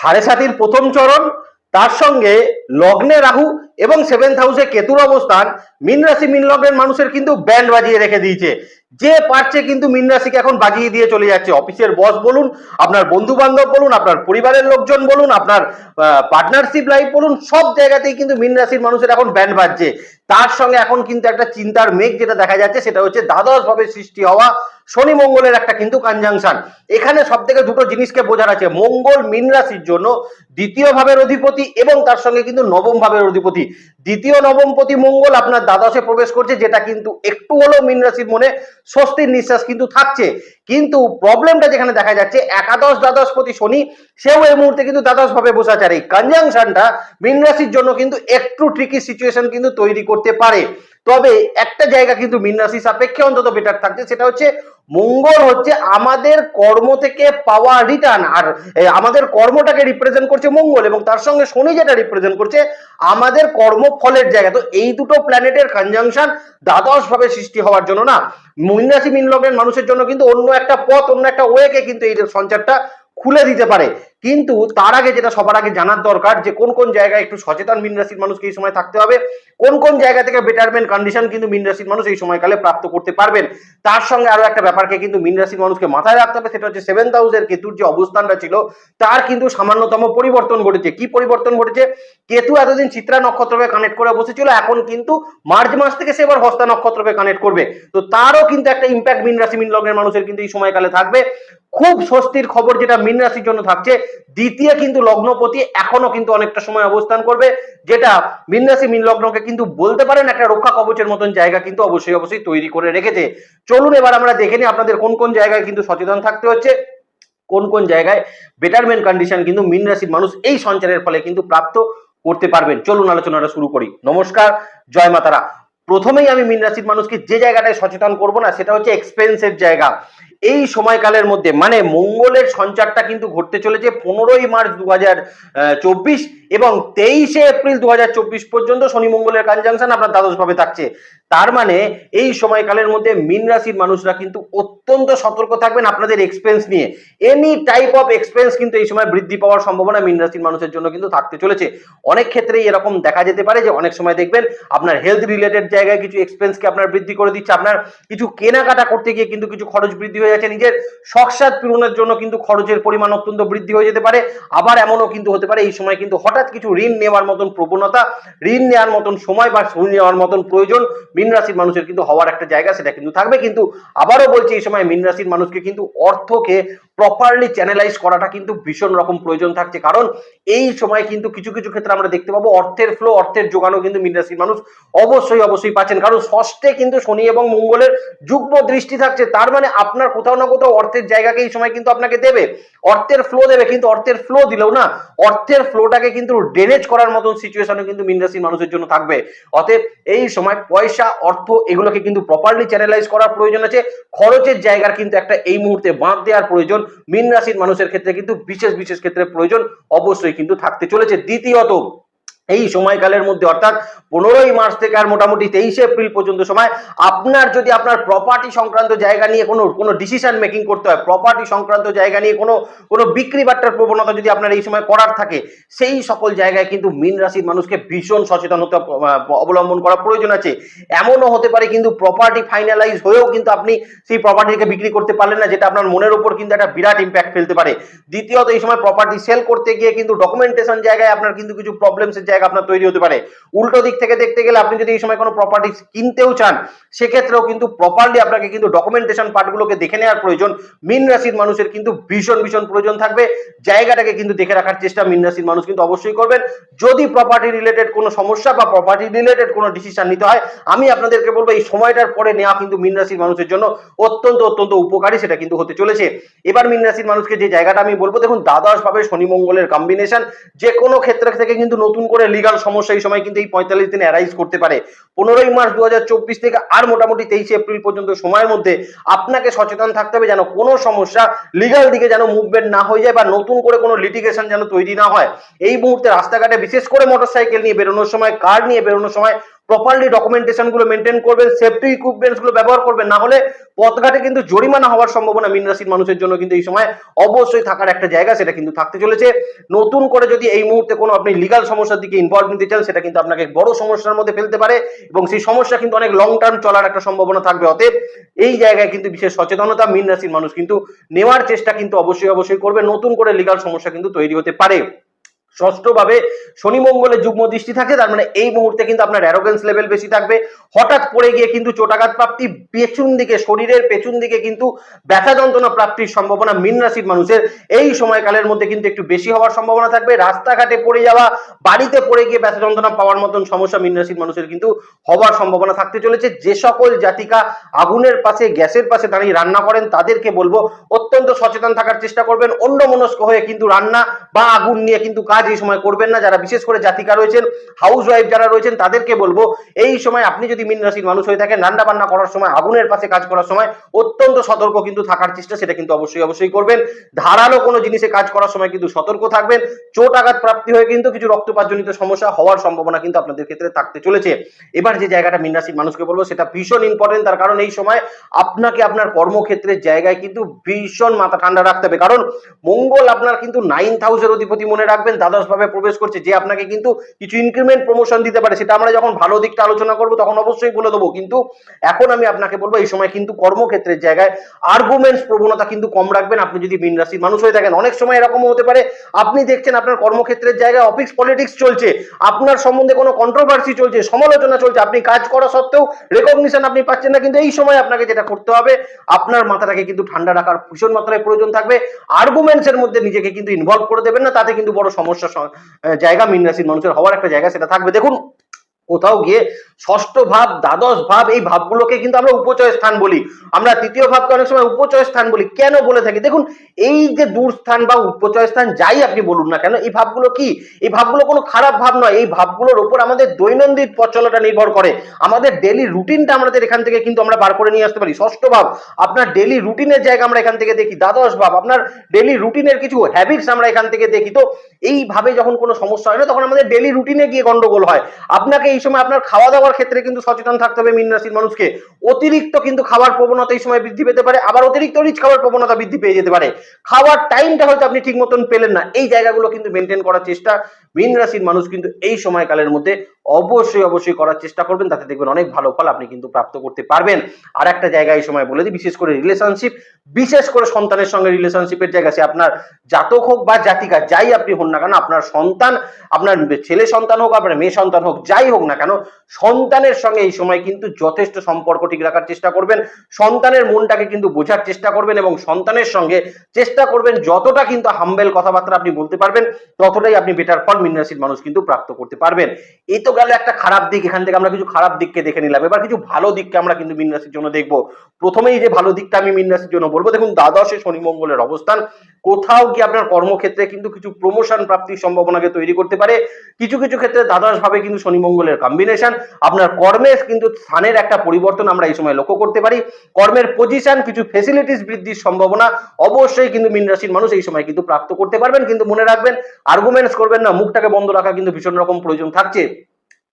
সাড়ে সাতির প্রথম চরণ তার সঙ্গে লগ্নে রাহু এবং সেভেন্থ হাউসে কেতুর অবস্থান, মীন রাশি, মীন লগ্নের মানুষের কিন্তু ব্যান্ড বাজিয়ে রেখে দিয়েছে। যে পারছে কিন্তু মীন রাশিকে এখন বাজিয়ে দিয়ে চলে যাচ্ছে। অফিসের বস বলুন, আপনার বন্ধু বান্ধব বলুন, আপনার পরিবারের লোকজন বলুন, আপনার পার্টনারশিপ লাইফ বলুন, সব জায়গাতেই কিন্তু মীন রাশির মানুষের এখন ব্যান্ড বাজছে। তার সঙ্গে এখন কিন্তু একটা চিন্তার মেঘ যেটা দেখা যাচ্ছে, সেটা হচ্ছে দ্বাদশ ভাবে সৃষ্টি হওয়া শনি মঙ্গলের একটা কিন্তু কনজাংশন এখানে সব থেকে দুটো জিনিসকে বোঝার আছে। মঙ্গল মীন রাশির জন্য দ্বিতীয় ভাবের অধিপতি এবং তার সঙ্গে কিন্তু নবম ভাবের অধিপতি। দ্বিতীয় নবমপতি মঙ্গল আপনার দ্বাদশে প্রবেশ করছে, যেটা কিন্তু একটু হলেও মীন রাশির মনে স্বস্তির নিঃশ্বাস কিন্তু থাকছে। কিন্তু প্রবলেমটা যেখানে দেখা যাচ্ছে, একাদশ দ্বাদশপতি শনি, সেও এই মুহূর্তে কিন্তু দ্বাদশ ভাবে বসে আছে আর এই কনজাংশনটা মীন রাশির জন্য কিন্তু একটু ট্রিকি সিচুয়েশন কিন্তু তৈরি করতে পারে। তবে একটা জায়গা কিন্তু মীন রাশি সাপেক্ষে অন্তত বেটার থাকছে, সেটা হচ্ছে মঙ্গল হচ্ছে আমাদের কর্ম থেকে পাওয়া রিটার্ন আর আমাদের কর্মটাকে রিপ্রেজেন্ট করছে মঙ্গল, এবং তার সঙ্গে শনি যেটা রিপ্রেজেন্ট করছে, আমাদের কর্মফলের জায়গা। তো এই দুটো প্ল্যানেটের কনজাংশন দ্বাদশ ভাবে সৃষ্টি হওয়ার জন্য না মীন রাশি মীন লগ্নের মানুষের জন্য কিন্তু অন্য একটা পথ, অন্য একটা ওয়েকে কিন্তু এই সঞ্চারটা খুলে দিতে পারে। কিন্তু তার আগে যেটা সবার আগে জানার দরকার যে কোন কোন জায়গায় একটু সচেতন মীন রাশির মানুষকে এই সময় থাকতে হবে, কোন কোন জায়গা থেকে বেটারমেন্ট কন্ডিশন কিন্তু মীন রাশির মানুষ এই সময়কালে প্রাপ্ত করতে পারবেন। তার সঙ্গে আরও একটা ব্যাপারকে কিন্তু মীন রাশির মানুষকে মাথায় রাখতে হবে, সেটা হচ্ছে সেভেন্থ হাউসের কেতুর যে অবস্থানটা ছিল, তার কিন্তু সামান্যতম পরিবর্তন ঘটেছে। কি পরিবর্তন ঘটেছে? কেতু এতদিন চিত্রা নক্ষত্রকে কানেক্ট করে বসেছিল, এখন কিন্তু মার্চ মাস থেকে সে এবার হস্তা নক্ষত্রকে কানেক্ট করবে। তো তারও কিন্তু একটা ইম্প্যাক্ট মীন রাশি, মীন লগ্নের মানুষের কিন্তু এই সময়কালে থাকবে। খুব স্বস্তির খবর যেটা মীন রাশির জন্য থাকছে দ্বিতীয় কিন্তু লগ্নপতি এখনও কিন্তু অনেকটা সময় অবস্থান করবে, যেটা মীন রাশি মীন লগ্নকে কিন্তু বলতে পারেন একটা রক্ষা কবচের মতন জায়গা কিন্তু অবশ্যই অবশ্যই তৈরি করে রেখেছে। চলুন এবার আমরা দেখে নিই আপনাদের কোন কোন জায়গায় কিন্তু সচেতন থাকতে হচ্ছে, কোন কোন জায়গায় বেটারমেন্ট কন্ডিশন কিন্তু মীন রাশির মানুষ এই সঞ্চারের ফলে কিন্তু প্রাপ্ত করতে পারবেন। চলুন আলোচনাটা শুরু করি। নমস্কার, জয় মাতারা। প্রথমেই আমি মীন রাশির মানুষকে যে জায়গাটায় সচেতন করব না, সেটা হচ্ছে এক্সপেন্সের জায়গা। এই সময়কালের মধ্যে মানে মঙ্গলের সঞ্চারটা কিন্তু ঘটতে চলেছে পনেরোই মার্চ দু চব্বিশ এবং তেইশে এপ্রিল দু হাজার চব্বিশ পর্যন্ত শনি মঙ্গলের কনজাংশন আপনার দ্বাদশ ভাবে থাকছে। তার মানে এই সময়কালের মধ্যে মীন রাশির মানুষরা কিন্তু অত্যন্ত সতর্ক থাকবেন আপনাদের এক্সপেন্স নিয়ে। এনি টাইপ অফ এক্সপেন্স কিন্তু এই সময় বৃদ্ধি পাওয়ার সম্ভাবনা মীন রাশির মানুষের জন্য কিন্তু থাকতে চলেছে। অনেক ক্ষেত্রেই এরকম দেখা যেতে পারে যে অনেক সময় দেখবেন আপনার হেলথ রিলেটেড জায়গায় কিছু এক্সপেন্সকে আপনার বৃদ্ধি করে দিচ্ছে। আপনার কিছু কেনাকাটা করতে গিয়ে কিন্তু কিছু খরচ বৃদ্ধি হয়ে যাচ্ছে। নিজের শখসাদ পূরণের জন্য কিন্তু খরচের পরিমাণ অত্যন্ত বৃদ্ধি হয়ে যেতে পারে। আবার এমনও কিন্তু হতে পারে, এই সময় কিন্তু হঠাৎ কিছু ঋণ নেওয়ার মতন প্রবণতা, ঋণ নেওয়ার মতন সময় বা ঋণ নেওয়ার মতন প্রয়োজন মীন রাশির মানুষের কিন্তু হওয়ার একটা জায়গা সেটা কিন্তু থাকবে। কিন্তু আবারও বলছি, এই সময় মীন রাশির মানুষকে কিন্তু অর্থকে প্রপারলি চ্যানেলাইজ করাটা কিন্তু ভীষণ রকম প্রয়োজন থাকছে। কারণ এই সময় কিন্তু কিছু কিছু ক্ষেত্রে আমরা দেখতে পাবো, অর্থের ফ্লো অর্থের যোগানও কিন্তু মীন রাশির মানুষ অবশ্যই অবশ্যই পাচ্ছেন। কারণ ষষ্ঠে কিন্তু শনি এবং মঙ্গলের যুগ্ম দৃষ্টি থাকছে। তার মানে আপনার কোথাও না কোথাও অর্থের জায়গাকে এই সময় কিন্তু আপনাকে দেবে। অর্থের ফ্লো দেবে, কিন্তু অর্থের ফ্লো দিলেও না, অর্থের ফ্লোটাকে কিন্তু ড্রেনেজ করার মতন সিচুয়েশনে কিন্তু মীন রাশির মানুষের জন্য থাকবে। অতএব এই সময় পয়সা, অর্থ এগুলোকে কিন্তু প্রপারলি চ্যানেলাইজ করার প্রয়োজন আছে। খরচের জায়গার কিন্তু একটা এই মুহূর্তে বাঁধ দেওয়ার প্রয়োজন। মীন রাশির মানুষের ক্ষেত্রে কিন্তু বিশেষ বিশেষ ক্ষেত্রে প্রয়োজন অবশ্যই কিন্তু থাকতে চলেছে। দ্বিতীয়ত এই সময়কালের মধ্যে, অর্থাৎ পনেরোই মার্চ থেকে আর মোটামুটি তেইশে এপ্রিল পর্যন্ত সময়, আপনার যদি আপনার প্রপার্টি সংক্রান্ত জায়গা নিয়ে কোনো কোনো ডিসিশন মেকিং করতে হয় প্রপার্টি সংক্রান্ত জায়গা নিয়ে কোনো কোনো বিক্রি বাট্টার প্রবণতা যদি আপনার এই সময় করার থাকে, সেই সকল জায়গায় কিন্তু মীন রাশির মানুষকে ভীষণ সচেতন হতে অবলম্বন করা প্রয়োজন আছে। এমনও হতে পারে কিন্তু প্রপার্টি ফাইনালাইজ হয়েও কিন্তু আপনি সেই প্রপার্টিকে বিক্রি করতে পারলেন না, যেটা আপনার মনের উপর কিন্তু একটা বিরাট ইম্প্যাক্ট ফেলতে পারে। দ্বিতীয়ত, এই সময় প্রপার্টি সেল করতে গিয়ে কিন্তু ডকুমেন্টেশন জায়গায় আপনার কিন্তু কিছু প্রবলেমসের জায়গা আপনার তৈরি হতে পারে। উল্টো দিক থেকে দেখতে গেলে আপনি যদি এই সময় কোনো প্রপার্টি কিনতেও চান, সেক্ষেত্রেও কিন্তু প্রপারলি আপনাকে কিন্তু ডকুমেন্টেশন পার্টগুলোকে দেখে নেওয়ার প্রয়োজন। মিন রাশির মানুষের কিন্তু ভীষণ ভীষণ প্রয়োজন থাকবে। জায়গাটাকে কিন্তু দেখে রাখার চেষ্টা মিন রাশির মানুষ কিন্তু অবশ্যই করবেন। যদি প্রপার্টি রিলেটেড কোনো সমস্যা বা প্রপার্টি রিলেটেড কোনো ডিসিশন নিতে হয়, আমি আপনাদেরকে বলব এই সময়টার পরে নেওয়া কিন্তু মিন রাশির মানুষের জন্য অত্যন্ত অত্যন্ত উপকারী, সেটা কিন্তু হতে চলেছে। এবার মিন রাশির মানুষকে যে জায়গাটা আমি বলব, দেখুন, দ্বাদশ ভাবে শনি মঙ্গলের কম্বিনেশন যে কোনো ক্ষেত্র থেকে কিন্তু নতুন করে লিগাল সমস্যা এই সময় কিন্তু এই পঁয়তাল্লিশ দিন অ্যারাইজ করতে পারে। পনেরোই মার্চ দু থেকে আর মোটামুটি তেইশে এপ্রিল পর্যন্ত সময়ের মধ্যে আপনাকে সচেতন থাকতে হবে যেন কোনো সমস্যা লিগাল দিকে যেন মুভমেন্ট না হয়ে যায় বা নতুন করে কোনো লিটিগেশন যেন তৈরি না হয়। এই মুহূর্তে রাস্তাঘাটে বিশেষ করে মোটরসাইকেল নিয়ে বেরোনোর সময় কার নিয়ে বেরোনোর সময় প্রপারলি ডকুমেন্টেশনগুলো মেনটেন করবেন সেফটি ইকুইপমেন্টসগুলো ব্যবহার করবেন, না হলে পথঘাটে কিন্তু জরিমানা হওয়ার সম্ভাবনা মীন রাশির মানুষের জন্য কিন্তু এই সময় অবশ্যই থাকার একটা জায়গা সেটা কিন্তু থাকতে চলেছে। নতুন করে যদি এই মুহূর্তে কোনো আপনি লিগাল সমস্যার দিকে ইনভলভ নিতে চান, সেটা কিন্তু আপনাকে বড় সমস্যার মধ্যে ফেলতে পারে এবং সেই সমস্যা কিন্তু অনেক লং টার্ম চলার একটা সম্ভাবনা থাকবে। অতএব এই জায়গায় কিন্তু বিশেষ সচেতনতা মীন রাশির মানুষ কিন্তু নেওয়ার চেষ্টা কিন্তু অবশ্যই অবশ্যই করবে। নতুন করে লিগাল সমস্যা কিন্তু তৈরি হতে পারে। ষষ্ঠভাবে শনি মঙ্গলের যুগ্ম দৃষ্টি থাকে, তার মানে এই মুহূর্তে কিন্তু আপনার অ্যারোগেন্স লেভেল বেশি থাকবে। হঠাৎ পড়ে গিয়ে কিন্তু চোটাঘাত প্রাপ্তি, পেছন দিকে, শরীরের পেছন দিকে কিন্তু ব্যথা যন্ত্রণা প্রাপ্তির সম্ভাবনা মীন রাশির মানুষের। এই সময়কালের মধ্যে কিন্তু একটু বেশি হওয়ার সম্ভাবনা থাকবে। রাস্তাঘাটে পড়ে যাওয়া, বাড়িতে পড়ে গিয়ে ব্যথা যন্ত্রণা পাওয়ার মতন সমস্যা মীন রাশির মানুষের কিন্তু হওয়ার সম্ভাবনা থাকতে চলেছে। যে সকল জাতিকা আগুনের পাশে, গ্যাসের পাশে দাঁড়িয়ে রান্না করেন, তাদেরকে বলব, অত্যন্ত সচেতন থাকার চেষ্টা করবেন। অন্য মনস্ক হয়ে কিন্তু রান্না বা আগুন নিয়ে কিন্তু কাজ এই সময় করবেন না, যারা বিশেষ করে জাতিকা রয়েছেন হাউস ওয়াইফ যারা রয়েছেন, তাদেরকে বলব, এই সময় আপনি যদি মীন রাশির মানুষ হয়ে থাকেন, রান্না বান্না করার সময়, আগুনের পাশে কাজ করার সময়, অত্যন্ত সতর্ক কিন্তু থাকার চেষ্টা, সেটা কিন্তু অবশ্যই অবশ্যই করবেন। ধারালো কোনো জিনিসে কাজ করার সময় কিন্তু সতর্ক থাকবেন। চোট আঘাত প্রাপ্তি হয়ে কিন্তু কিছু রক্তপাতজনিত সমস্যা হওয়ার সম্ভাবনা কিন্তু আপনাদের ক্ষেত্রে থাকতে চলেছে। এবার যে জায়গাটা মীন রাশির মানুষকে বলব, সেটা ভীষণ ইম্পর্টেন্ট তার কারণ এই সময় আপনাকে আপনার কর্মক্ষেত্রের জায়গায় কিন্তু ভীষণ মাথা ঠান্ডা রাখতে হবে। কারণ মঙ্গল আপনার কিন্তু নাইন হাউসের অধিপতি মনে রাখবেন, দ্বাদশ ভাবে প্রবেশ করছে, যে আপনাকে কিন্তু কিছু ইনক্রিমেন্ট প্রমোশন দিতে পারে, সেটা আমরা যখন ভালো দিকটা আলোচনা করব, তখন অবশ্যই বলে দেবো। কিন্তু এখন আমি আপনাকে বলব, এই সময় কিন্তু কর্মক্ষেত্রের জায়গায় আর্গুমেন্টস প্রবণতা কিন্তু কম রাখবেন। আপনি যদি মীন রাশির মানুষ হয়ে থাকেন, অনেক সময় এরকমও হতে পারে, আপনি দেখছেন আপনার কর্মক্ষেত্রের জায়গায় অফিস পলিটিক্স চলছে, আপনার সম্বন্ধে কোনো কন্ট্রোভার্সি চলছে, সমালোচনা চলছে, আপনি কাজ করা সত্ত্বেও রেকগনিশন আপনি পাচ্ছেন না, কিন্তু এই সময় আপনাকে যেটা করতে হবে, আপনার মাথাটাকে কিন্তু ঠান্ডা রাখার ভীষণ মাত্রায় প্রয়োজন থাকবে। আর্গুমেন্টস এর মধ্যে নিজেকে কিন্তু ইনভলভ করে দেবেন না, তাতে কিন্তু বড় সমস্যা স- আহ, জায়গা মিন রাশির মানুষের হওয়ার একটা জায়গা সেটা থাকবে। দেখুন কোথাও গিয়ে ষষ্ঠ ভাব, দ্বাদশ ভাব এই ভাবগুলোকে কিন্তু আমরা উপচয় স্থান বলি। আমরা তৃতীয় ভাবকে অনেক সময় উপচয় স্থান বলি। কেন বলে থাকি? দেখুন, এই যে দূর স্থান বা উপচয় স্থান যাই আপনি বলুন না কেন, এই ভাবগুলো কি? এই ভাবগুলো কোনো খারাপ ভাব নয়। এই ভাবগুলোর উপর আমাদের দৈনন্দিন পথ চলাটা নির্ভর করে। আমাদের ডেলি রুটিনটা আমাদের এখান থেকে কিন্তু আমরা বার করে নিয়ে আসতে পারি। ষষ্ঠ ভাব, আপনার ডেলি রুটিনের জায়গা আমরা এখান থেকে দেখি। দ্বাদশ ভাব, আপনার ডেলি রুটিনের কিছু হ্যাবিটস আমরা এখান থেকে দেখি। তো, এইভাবে যখন কোনো সমস্যা হয় না, তখন আমাদের ডেলি রুটিনে গিয়ে গন্ডগোল হয়। আপনাকে এই সময় আপনার খাওয়া দাওয়ার ক্ষেত্রে কিন্তু সচেতন থাকতে হবে মীন রাশির মানুষকে। অতিরিক্ত কিন্তু খাবার প্রবণতা এই সময় বৃদ্ধি পেতে পারে, আবার অতিরিক্ত রিচ খাবার প্রবণতা বৃদ্ধি পেয়ে যেতে পারে। খাওয়ার টাইমটা হয়তো আপনি ঠিক মতন পেলেন না। এই জায়গাগুলো কিন্তু মেনটেন করার চেষ্টা মীন রাশির মানুষ কিন্তু এই সময়কালের মধ্যে অবশ্যই অবশ্যই করার চেষ্টা করবেন। তাতে দেখবেন অনেক ভালো ফল আপনি কিন্তু প্রাপ্ত করতে পারবেন। আর একটা জায়গা এই সময় বলে দিই, বিশেষ করে রিলেশনশিপ বিশেষ করে সন্তানের সঙ্গে রিলেশনশিপের জায়গা। সে আপনার জাতক হোক বা জাতিকা, যাই আপনি হন না কেন, আপনার সন্তান, আপনার ছেলে সন্তান হোক, আপনার মেয়ে সন্তান হোক, যাই হোক না কেন? সন্তানের সঙ্গে এই সময় কিন্তু যথেষ্ট সম্পর্ক ঠিক রাখার চেষ্টা করবেন। সন্তানের মনটাকে কিন্তু বোঝার চেষ্টা করবেন এবং সন্তানের সঙ্গে চেষ্টা করবেন যতটা কিন্তু হাম্বেল কথাবার্তা আপনি বলতে পারবেন, ততটাই আপনি বেটার ফল মীন রাশির মানুষ কিন্তু প্রাপ্ত করতে পারবেন। এই তো গেল একটা খারাপ দিক, এখান থেকে আমরা কিছু খারাপ দিককে দেখে নিলাম। এবার কিছু ভালো দিককে আমরা কিন্তু মীন রাশির জন্য দেখব। প্রথমেই যে ভালো দিকটা আমি মীন রাশির জন্য বলব, দেখুন দ্বাদশে শনি মঙ্গলের অবস্থান। কোথাও গিয়ে আপনার কর্মক্ষেত্রে কিন্তু কিছু প্রমোশন প্রাপ্তির সম্ভাবনাকে তৈরি করতে পারে। কিছু কিছু ক্ষেত্রে দ্বাদশ ভাবে কিন্তু শনি মঙ্গলের কম্বিনেশন আপনার কর্মের কিন্তু স্থানের একটা পরিবর্তন আমরা এই সময় লক্ষ্য করতে পারি। কর্মের পজিশন কিছু ফেসিলিটিস বৃদ্ধির সম্ভাবনা, অবশ্যই কিন্তু মীন রাশির মানুষ এই সময় কিন্তু প্রাপ্ত করতে পারবেন। কিন্তু মনে রাখবেন আর্গুমেন্টস করবেন না, মুখটাকে বন্ধ রাখা কিন্তু ভীষণ রকম প্রয়োজন থাকছে।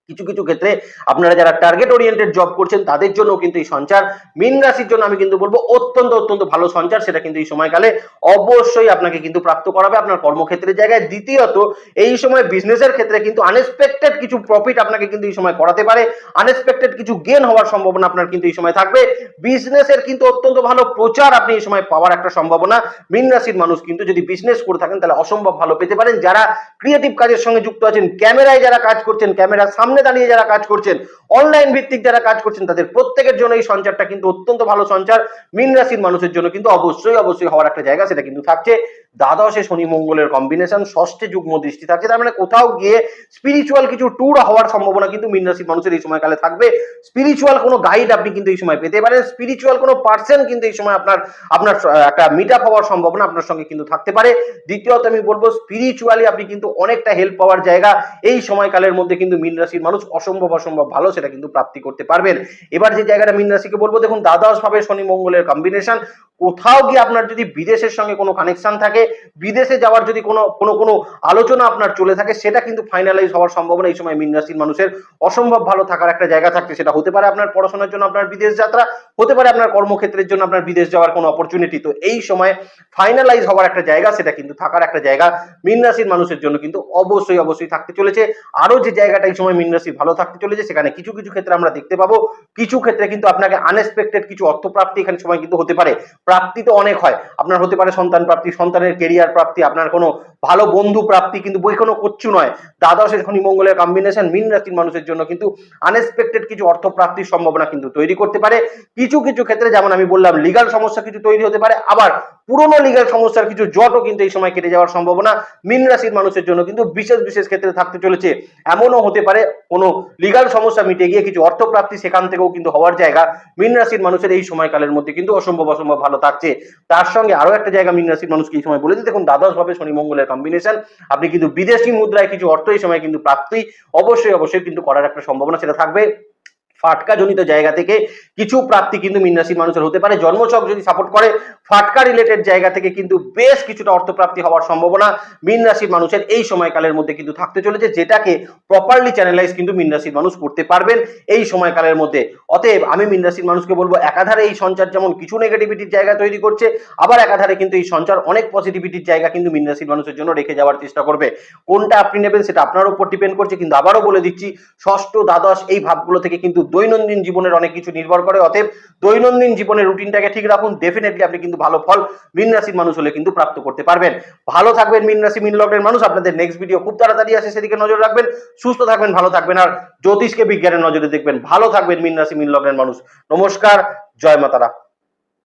কিছু কিছু ক্ষেত্রে আপনারা যারা টার্গেট ওরিয়েন্টেড জব করছেন, তাদের জন্য কিন্তু এই সঞ্চার। মিন রাশির জন্য আমি কিন্তু বলব, অত্যন্ত অত্যন্ত ভালো সঞ্চার। সেটা কিন্তু এই সময়কালে অবশ্যই আপনাকে কিন্তু প্রাপ্ত করাবে আপনার কর্মক্ষেত্রের জায়গায়। দ্বিতীয়ত, এই সময় বিজনেসের ক্ষেত্রে কিন্তু আনএক্সপেক্টেড কিছু প্রফিট আপনাকে কিন্তু এই সময় করাতে পারে। আনএক্সপেক্টেড কিছু গেন হওয়ার সম্ভাবনা আপনার কিন্তু এই সময় থাকবে। বিজনেসের কিন্তু অত্যন্ত ভালো প্রচার আপনি এই সময় পাওয়ার একটা সম্ভাবনা। মিন রাশির মানুষ কিন্তু যদি বিজনেস করে থাকেন, তাহলে অসম্ভব ভালো পেতে পারেন। যারা ক্রিয়েটিভ কাজের সঙ্গে যুক্ত আছেন ক্যামেরায় যারা কাজ করছেন ক্যামেরার সামনে দাঁড়িয়ে যারা কাজ করছেন অনলাইন ভিত্তিক যারা কাজ করছেন, তাদের প্রত্যেকের জন্য এই সঞ্চারটা কিন্তু অত্যন্ত ভালো সঞ্চার। মিন রাশির মানুষের জন্য কিন্তু অবশ্যই অবশ্যই হওয়ার একটা জায়গা, সেটা কিন্তু থাকছে। দ্বাদশে শনি মঙ্গলের কম্বিনেশন ষষ্ঠে যুগ্ম দৃষ্টি থাকছে। তার মানে কোথাও গিয়ে স্পিরিচুয়াল কিছু ট্যুর হওয়ার সম্ভাবনা কিন্তু মিন রাশির মানুষের এই সময়কালে থাকবে। স্পিরিচুয়াল কোনো গাইড আপনি কিন্তু এই সময় পেতে পারেন। স্পিরিচুয়াল কোনো পার্সন কিন্তু এই সময় আপনার আপনার একটা মিট আপ হওয়ার সম্ভাবনা আপনার সঙ্গে কিন্তু থাকতে পারে। দ্বিতীয়ত আমি বলব স্পিরিচুয়ালি আপনি কিন্তু অনেকটা হেল্প পাওয়ার জায়গা। এই সময়কালের মধ্যে কিন্তু মিন রাশির মানুষ অসম্ভব অসম্ভব ভালো সেটা কিন্তু প্রাপ্তি করতে পারবেন। এবার যে জায়গাটা মিন রাশিকে বলব, দেখুন দ্বাদশ ভাবে শনি মঙ্গলের কম্বিনেশন কোথাও গিয়ে আপনার যদি বিদেশের সঙ্গে কোনো কানেকশন থাকে বিদেশে যাওয়ার যদি কোনো কোনো কোনো আলোচনা আপনার চলে থাকে, সেটা কিন্তু ফাইনালাইজ হওয়ার সম্ভাবনা এই সময় মীন রাশির মানুষের অসম্ভব ভালো থাকার একটা জায়গা থাকছে সেটা হতে পারে আপনার পড়াশোনার জন্য আপনার বিদেশ যাত্রা, হতে পারে আপনার কর্মক্ষেত্রের জন্য আপনার বিদেশ যাওয়ার কোনো অপরচুনিটি তো এই সময় ফাইনালাইজ হওয়ার একটা জায়গা, সেটা কিন্তু থাকার একটা জায়গা মীন রাশির মানুষের জন্য কিন্তু অবশ্যই অবশ্যই থাকতে চলেছে। আরও যে জায়গাটা এই সময় মীন রাশি ভালো থাকতে চলেছে, সেখানে কিছু কিছু ক্ষেত্রে আমরা দেখতে পাবো। কিছু ক্ষেত্রে কিন্তু আপনাকে আনএক্সপেক্টেড কিছু অর্থপ্রাপ্তি এখানে সময় কিন্তু হতে পারে। প্রাপ্তি তো অনেক হয়। আপনার হতে পারে সন্তান প্রাপ্তি, সন্তানের কেরিয়ার প্রাপ্তি আপনার কোনো ভালো বন্ধু প্রাপ্তি কিন্তু বই কোনো কচ্ছু নয়। দ্বাদশ শনি মঙ্গলের কম্বিনেশন মিন রাশির মানুষের জন্য কিন্তু আনএক্সপেক্টেড কিছু অর্থ প্রাপ্তির সম্ভাবনা কিন্তু তৈরি করতে পারে। কিছু কিছু ক্ষেত্রে যেমন আমি বললাম লিগাল সমস্যা কিছু তৈরি হতে পারে, আবার পুরনো লিগাল সমস্যার কিছু জটও কিন্তু এই সময় কেটে যাওয়ার সম্ভাবনা মিন রাশির মানুষের জন্য কিন্তু বিশেষ বিশেষ ক্ষেত্রে থাকতে চলেছে। এমনও হতে পারে, কোনো লিগাল সমস্যা মিটে গিয়ে কিছু অর্থ প্রাপ্তি সেখান থেকেও কিন্তু হওয়ার জায়গা মিন রাশির মানুষের এই সময়কালের মধ্যে কিন্তু অসম্ভব অসম্ভব ভালো থাকছে। তার সঙ্গে আরও একটা জায়গা মীন রাশির মানুষকে এই সময় বলে দিই। দেখুন, দ্বাদশ ভাবে শনি মঙ্গলের কম্বিনেশন আপনি কিন্তু বিদেশি মুদ্রায় কিছু অর্থ এই সময় কিন্তু প্রাপ্তি অবশ্যই অবশ্যই কিন্তু করার একটা সম্ভাবনা সেটা থাকবে। ফাটকা জনিত জায়গা থেকে কিছু প্রাপ্তি কিন্তু মিন রাশির মানুষের হতে পারে। জন্মছক যদি সাপোর্ট করে ফাটকা রিলেটেড জায়গা থেকে কিন্তু বেশ কিছুটা অর্থপ্রাপ্তি হওয়ার সম্ভাবনা মীন রাশির মানুষের এই সময়কালের মধ্যে কিন্তু থাকতে চলেছে, যেটাকে প্রপারলি চ্যানেলাইজ কিন্তু মীন রাশির মানুষ করতে পারবেন এই সময়কালের মধ্যে। অতএব আমি মীন রাশির মানুষকে বলব, একাধারে এই সঞ্চার যেমন কিছু নেগেটিভিটির জায়গা তৈরি করছে, আবার একাধারে কিন্তু এই সঞ্চার অনেক পজিটিভিটির জায়গা কিন্তু মীন রাশির মানুষের জন্য রেখে যাওয়ার চেষ্টা করবে। কোনটা আপনি নেবেন সেটা আপনার উপর ডিপেন্ড করছে, কিন্তু আবারও বলে দিচ্ছি, ষষ্ঠ, দ্বাদশ এই ভাবগুলো থেকে কিন্তু দৈনন্দিন জীবনের অনেক কিছু নির্ভর করে। অতএব দৈনন্দিন জীবনের রুটিনটাকে ঠিক রাখুন। ডেফিনেটলি আপনি কিন্তু ভালো ফল মীন রাশির মানুষ হলে কিন্তু প্রাপ্ত করতে পারবেন। ভালো থাকবেন মীন রাশি, মীন লগ্নের মানুষ। আপনাদের নেক্সট ভিডিও খুব তাড়াতাড়ি আসে, সেদিকে নজর রাখবেন। সুস্থ থাকবেন, ভালো থাকবেন। আর জ্যোতিষকে বিজ্ঞানের নজরে দেখবেন। ভালো থাকবেন মীন রাশি, মীন লগ্নের মানুষ। নমস্কার, জয় মাতারা।